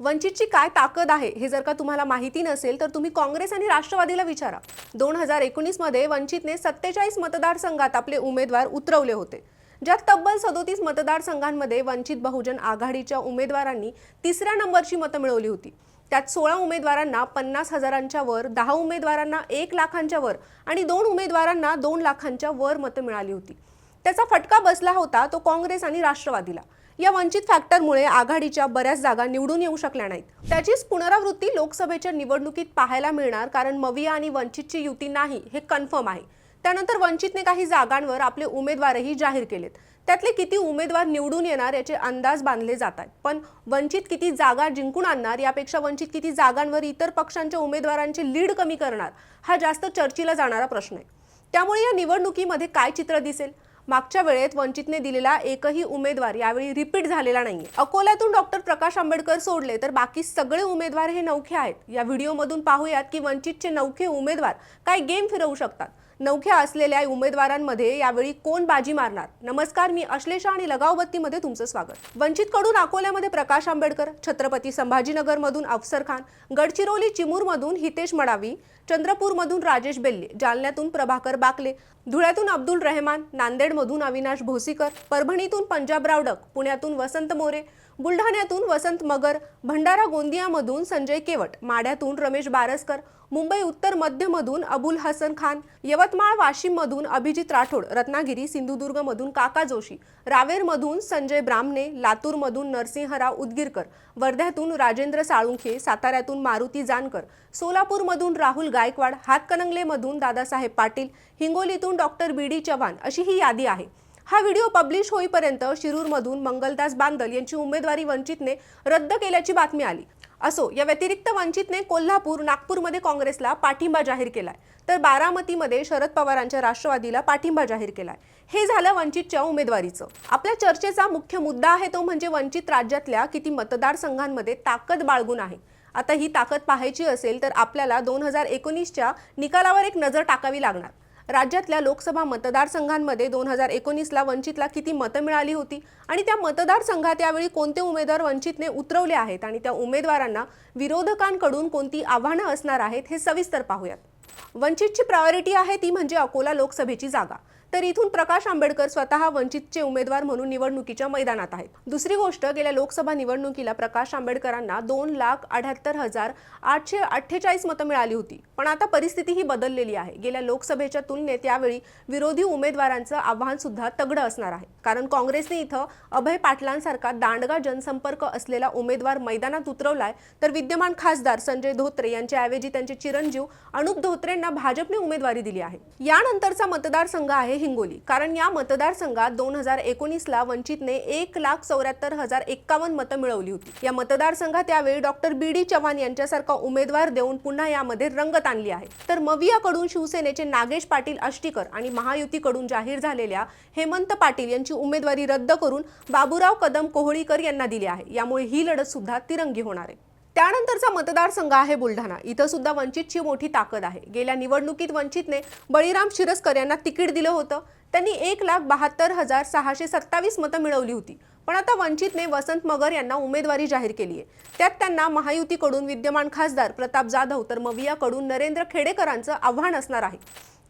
वंचितची काय ताकद आहे हे जर का तुम्हाला माहिती नसेल तर तुम्ही काँग्रेस आणि राष्ट्रवादीला विचारा. दोन हजार एकोणीसमध्ये वंचितने सत्तेचाळीस मतदारसंघात आपले उमेदवार उतरवले होते. ज्यात तब्बल सदोतीस मतदारसंघांमध्ये वंचित बहुजन आघाडीच्या उमेदवारांनी तिसऱ्या नंबरची मतं मिळवली होती. त्यात सोळा उमेदवारांना पन्नास हजारांच्या वर दहा उमेदवारांना एक लाखांच्या वर आणि दोन उमेदवारांना दोन लाखांच्या वर मतं मिळाली होती. त्याचा फटका बसला होता तो काँग्रेस आणि राष्ट्रवादीला. या वंचित फॅक्टरमुळे आघाडीच्या बऱ्याच जागा निवडून येऊ शकल्या नाहीत. त्याचीच पुनरावृत्ती लोकसभेच्या निवडणुकीत पाहायला मिळणार कारण मविया आणि वंचितची युती नाही हे कन्फर्म आहे. त्यानंतर वंचितने काही जागांवर आपले उमेदवारही जाहीर केलेत. त्यातले किती उमेदवार निवडून येणार याचे अंदाज बांधले जात आहेत. पण वंचित किती जागा जिंकून आणणार यापेक्षा वंचित किती जागांवर इतर पक्षांच्या उमेदवारांची लीड कमी करणार हा जास्त चर्चेला जाणारा प्रश्न आहे. त्यामुळे या निवडणुकीमध्ये काय चित्र दिसेल? मागच्या वेळेत वंचितने दिलेला एकही उमेदवार यावेळी रिपीट झालेला नाहीये. अकोल्यातून डॉक्टर प्रकाश आंबेडकर सोडले तर बाकी सगळे उमेदवार हे नौखे आहेत. या व्हिडिओमधून पाहूयात की वंचितचे नौखे उमेदवार काय गेम फिरवू शकतात. नौख्या असलेल्या उमेदवारांमध्ये यावेळी कोण बाजी मारणार? नमस्कार मी अश्लेषा आणि लगावबत्तीमध्ये तुमचं स्वागत. वंचितकडून अकोल्यामध्ये प्रकाश आंबेडकर छत्रपती संभाजीनगरमधून अफसर खान गडचिरोली चिमूरमधून हितेश मडावी चंद्रपूरमधून राजेश बेल्ले जालन्यातून प्रभाकर बाकले धुळ्यातून अब्दुल रहमान नांदेडमधून अविनाश भोसीकर परभणीतून पंजाबराव डक पुण्यातून वसंत मोरे बुलढाण्यातून वसंत मगर भंडारा गोंदियामधून संजय केवट माड्यातून रमेश बारसकर मुंबई उत्तर मध्यमधून अबुल हसन खान यवतमाळ वाशिममधून अभिजित राठोड रत्नागिरी सिंधुदुर्गमधून काका जोशी रावेरमधून संजय ब्रामणे लातूरमधून नरसिंहराव उदगीरकर वर्ध्यातून राजेंद्र साळुंखे साताऱ्यातून मारुती जानकर सोलापूरमधून राहुल गायकवाड हातकणंगलेमधून दादासाहेब पाटील हिंगोलीतून डॉक्टर बी डी चव्हाण अशी ही यादी आहे. हा व्हिडिओ पब्लिश होईपर्यंत शिरूरमधून मंगलदास बांदल यांची उमेदवारी वंचितने रद्द केल्याची बातमी आली. असो या व्यतिरिक्त वंचितने कोल्हापूर नागपूरमध्ये काँग्रेसला पाठिंबा जाहीर केलाय. तर बारामतीमध्ये शरद पवारांच्या राष्ट्रवादीला पाठिंबा जाहीर केलाय. हे झालं वंचितच्या उमेदवारीचं. आपल्या चर्चेचा मुख्य मुद्दा आहे तो म्हणजे वंचित राज्यातल्या किती मतदारसंघांमध्ये ताकद बाळगून आहे. आता ही ताकद पाहायची असेल तर आपल्याला दोन हजार एकोणीसच्या निकालावर एक नजर टाकावी लागणार. राज्यातल्या लोकसभा मतदारसंघांमध्ये दोन हजार एकोणीसला वंचितला किती मतं मिळाली होती? आणि त्या मतदारसंघात यावेळी कोणते उमेदवार वंचितने उतरवले आहेत? आणि त्या उमेदवारांना विरोधकांकडून कोणती आव्हानं असणार आहेत? हे सविस्तर पाहूयात. वंचितची प्रायोरिटी आहे ती म्हणजे अकोला लोकसभेची जागा. तर इथून प्रकाश आंबेडकर स्वतः वंचितचे उमेदवार म्हणून निवडणुकीच्या मैदानात आहेत. दुसरी गोष्ट गेल्या लोकसभा निवडणुकीला प्रकाश आंबेडकरांना दोन लाख अठ्याहत्तर हजार आठशे अठ्ठेचाळीस मतं मिळाली होती. पण आता परिस्थिती ही बदललेली आहे. गेल्या लोकसभेच्या तुलनेत त्यावेळी विरोधी उमेदवारांचं आव्हान सुद्धा तगडं असणार आहे. कारण काँग्रेसने इथं अभय पाटलांसारखा दांडगा जनसंपर्क असलेला उमेदवार मैदानात उतरवलाय. तर विद्यमान खासदार संजय धोत्रे यांच्याऐवजी त्यांचे चिरंजीव अनुप धोत्रेंना भाजपने उमेदवारी दिली आहे. यानंतरचा मतदारसंघ आहे हिंगोली. कारण या मतदारसंघात दोन हजार एकोणीसला वंचितने एक लाख चौऱ्याहत्तर हजार एक्कावन्न मतं मिळवली होती. या मतदारसंघात यावेळी डॉक्टर बी डी चव्हाण यांच्यासारखा उमेदवार देऊन पुन्हा यामध्ये रंगत आणली आहे. तर मवियाकडून शिवसेनेचे नागेश पाटील आष्टीकर आणि महायुतीकडून जाहीर झालेल्या हेमंत पाटील यांची उमेदवारी रद्द करून बाबूराव कदम कोहळीकर यांना दिली आहे. यामुळे ही लढत सुद्धा तिरंगी होणार आहे. त्यानंतरचा मतदारसंघ आहे बुलढाणा. इथं सुद्धा वंचितची मोठी ताकद आहे. गेल्या निवडणुकीत वंचितने बळीराम शिरस्कर यांना तिकीट दिलं होतं. त्यांनी एक लाख बहात्तर हजार सहाशे सत्तावीस मतं मिळवली होती. पण आता वंचितने वसंत मगर यांना उमेदवारी जाहीर केली आहे त्यात त्यांना महायुतीकडून विद्यमान खासदार प्रताप जाधव तर मवियाकडून नरेंद्र खेडेकरांचं आव्हान असणार आहे.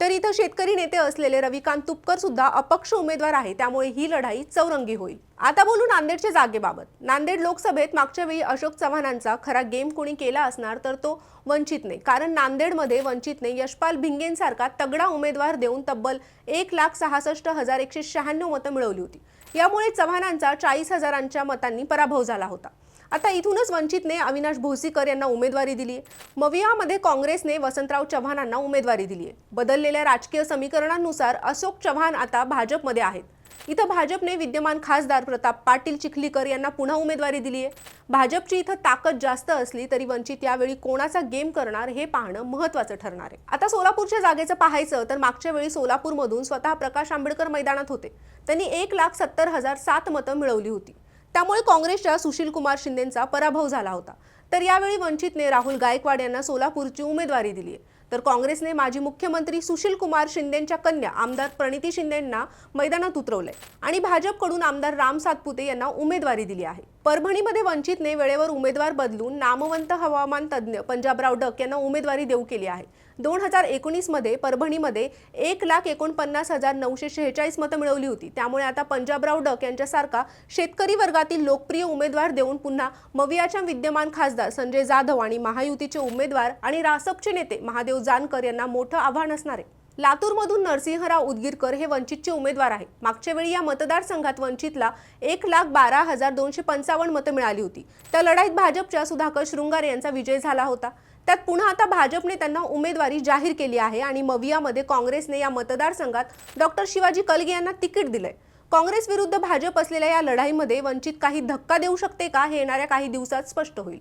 तर इथं शेतकरी नेते असलेले रविकांत तुपकर सुद्धा अपक्ष उमेदवार आहे. त्यामुळे ही लढाई चौरंगी होईल. आता बोलू नांदेडच्या जागेबाबत. नांदेड लोकसभेत मागच्या वेळी अशोक चव्हाणांचा खरा गेम कोणी केला असणार तर तो वंचितने कारण नांदेडमध्ये वंचितने यशपाल भिंगेंसारखा तगडा उमेदवार देऊन तब्बल एक लाख सहासष्ट हजार एकशे शहाण्णव मतं मिळवली होती. यामुळे चव्हाणांचा चाळीस हजारांच्या मतांनी पराभव झाला होता. आता इथूनच वंचितने अविनाश भोसीकर यांना उमेदवारी दिली आहे. मवियामध्ये काँग्रेसने वसंतराव चव्हाणांना उमेदवारी दिली आहे. बदललेल्या राजकीय समीकरणांनुसार अशोक चव्हाण आता भाजपमध्ये आहेत. इथं भाजपने विद्यमान खासदार प्रताप पाटील चिखलीकर यांना पुन्हा उमेदवारी दिली आहे. भाजपची इथं ताकद जास्त असली तरी वंचित यावेळी कोणाचा गेम करणार हे पाहणं महत्वाचं ठरणार आहे. आता सोलापूरच्या जागेचं पाहायचं तर मागच्या वेळी सोलापूरमधून स्वतः प्रकाश आंबेडकर मैदानात होते. त्यांनी एक लाख सत्तर हजार सात मतं मिळवली होती. त्यामुळे काँग्रेसच्या सुशील कुमार शिंदेचा पराभव झाला होता. तर यावेळी वंचितने राहुल गायकवाड यांना सोलापूरची उमेदवारी दिली आहे. तर काँग्रेसने माजी मुख्यमंत्री सुशील कुमार शिंदेच्या कन्या आमदार प्रणिती शिंदेंना मैदानात उतरवलंय. आणि भाजपकडून आमदार राम सातपुते यांना उमेदवारी दिली आहे. परभणीमध्ये वंचितने वेळेवर उमेदवार बदलून नामवंत हवामान तज्ज्ञ पंजाबराव डक यांना उमेदवारी देऊ केली आहे. दोन हजार एकोणीसमध्ये परभणीमध्ये एक लाख एकोणपन्नास हजार नऊशे शेहेचाळीस मतं मिळवली होती. त्यामुळे आता पंजाबराव डक यांच्यासारखा शेतकरी वर्गातील लोकप्रिय उमेदवार देऊन पुन्हा मवियाच्या विद्यमान खासदार संजय जाधव आणि महायुतीचे उमेदवार आणि रासपचे नेते महादेव जानकर यांना मोठं आव्हान असणार आहे. लातूरमधून नरसिंहराव उदगीरकर हे वंचितचे उमेदवार आहेत. मागच्या वेळी या मतदारसंघात वंचितला एक लाख बारा हजार दोनशे पंचावन्न मतं मिळाली होती. त्या लढाईत भाजपच्या सुधाकर शृंगारे यांचा विजय झाला होता. त्यात पुन्हा आता भाजपने त्यांना उमेदवारी जाहीर केली आहे आणि मवियामध्ये काँग्रेसने या मतदारसंघात डॉक्टर शिवाजी कलगे यांना तिकीट दिलंय. काँग्रेस विरुद्ध भाजप असलेल्या या लढाईमध्ये वंचित काही धक्का देऊ शकते का हे येणाऱ्या काही दिवसात स्पष्ट होईल.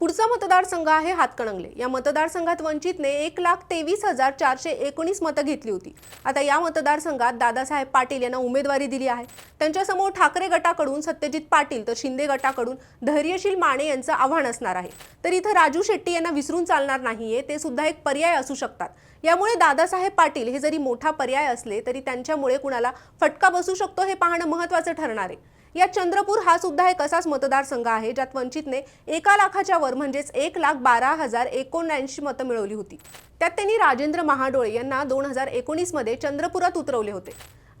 पुढचा मतदारसंघ आहे हातकणंगले. या मतदारसंघात वंचितने एक लाख तेवीस हजार चारशे एकोणीस मतं घेतली होती. आता या मतदारसंघात दादासाहेब पाटील यांना उमेदवारी दिली आहे. त्यांच्यासमोर ठाकरे गटाकडून सत्यजित पाटील तर शिंदे गटाकडून धैर्यशील माने यांचं आव्हान असणार आहे. तर इथं राजू शेट्टी यांना विसरून चालणार नाहीये ते सुद्धा एक पर्याय असू शकतात. यामुळे दादासाहेब पाटील हे जरी मोठा पर्याय असले तरी त्यांच्यामुळे कुणाला फटका बसू शकतो हे पाहणं महत्त्वाचं ठरणार आहे. या चंद्रपूर हा सुद्धा एक असाच मतदारसंघ आहे ज्यात वंचितने एका लाखाच्या वर म्हणजेच एक लाख बारा हजार एकोणऐंशी मतं मिळवली होती. त्यात त्यांनी राजेंद्र महाडोळे यांना दोन हजार एकोणीसमध्ये चंद्रपुरात उतरवले होते.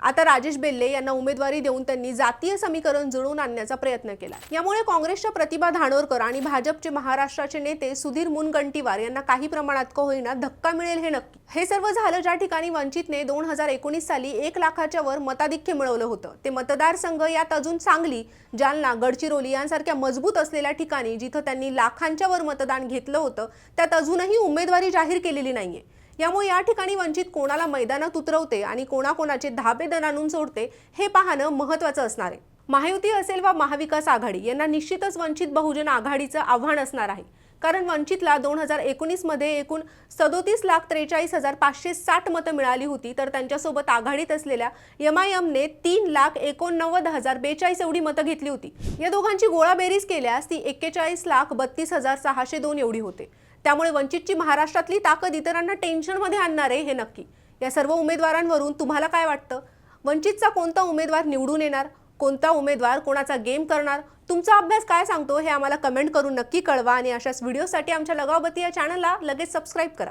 आता राजेश बेल्ले यांना उमेदवारी देऊन त्यांनी जातीय समीकरण जुळवून आणण्याचा प्रयत्न केला. यामुळे काँग्रेसच्या प्रतिभा धानोरकर आणि भाजपचे महाराष्ट्राचे नेते सुधीर मुनगंटीवार यांना काही प्रमाणात का होईना धक्का मिळेल हे नक्की. हे सर्व झालं ज्या ठिकाणी वंचितने दोन हजार एकोणीस साली एक लाखाच्या वर मताधिक्य मिळवलं होतं. ते मतदारसंघ यात अजून सांगली जालना गडचिरोली यांसारख्या मजबूत असलेल्या ठिकाणी जिथं त्यांनी लाखांच्या वर मतदान घेतलं होतं त्यात अजूनही उमेदवारी जाहीर केलेली नाहीये. यामुळे या ठिकाणी वंचित कोणाला मैदानात उतरवते आणि कोणाकोणाचे धाबे दण आणून सोडते हे पाहणं महत्वाचं असणार आहे. महायुती असेल वा महाविकास आघाडी यांना निश्चितच वंचित बहुजन आघाडीचं आव्हान असणार आहे. कारण वंचितला दोन हजार एकोणीसमध्ये एकूण सदोतीस लाख त्रेचाळीस हजार पाचशे साठ मतं मिळाली होती तर त्यांच्यासोबत आघाडीत असलेल्या एम आय एमने तीन लाख एकोणनव्वद हजार बेचाळीस एवढी मतं घेतली होती. या दोघांची गोळाबेरीज केल्यास ती एक्केचाळीस लाख बत्तीस हजार सहाशे दोन एवढी होते. त्यामुळे वंचितची महाराष्ट्रातली ताकद इतरांना टेन्शनमध्ये आणणार आहे हे नक्की. या सर्व उमेदवारांवरून तुम्हाला काय वाटतं? वंचितचा कोणता उमेदवार निवडून येणार? कोणता उमेदवार कोणाचा गेम करणार? तुमचा अभ्यास काय सांगतो हे आम्हाला कमेंट करून नक्की कळवा आणि अशाच व्हिडिओसाठी आमच्या लगावबती या चॅनलला लगेच सबस्क्राईब करा.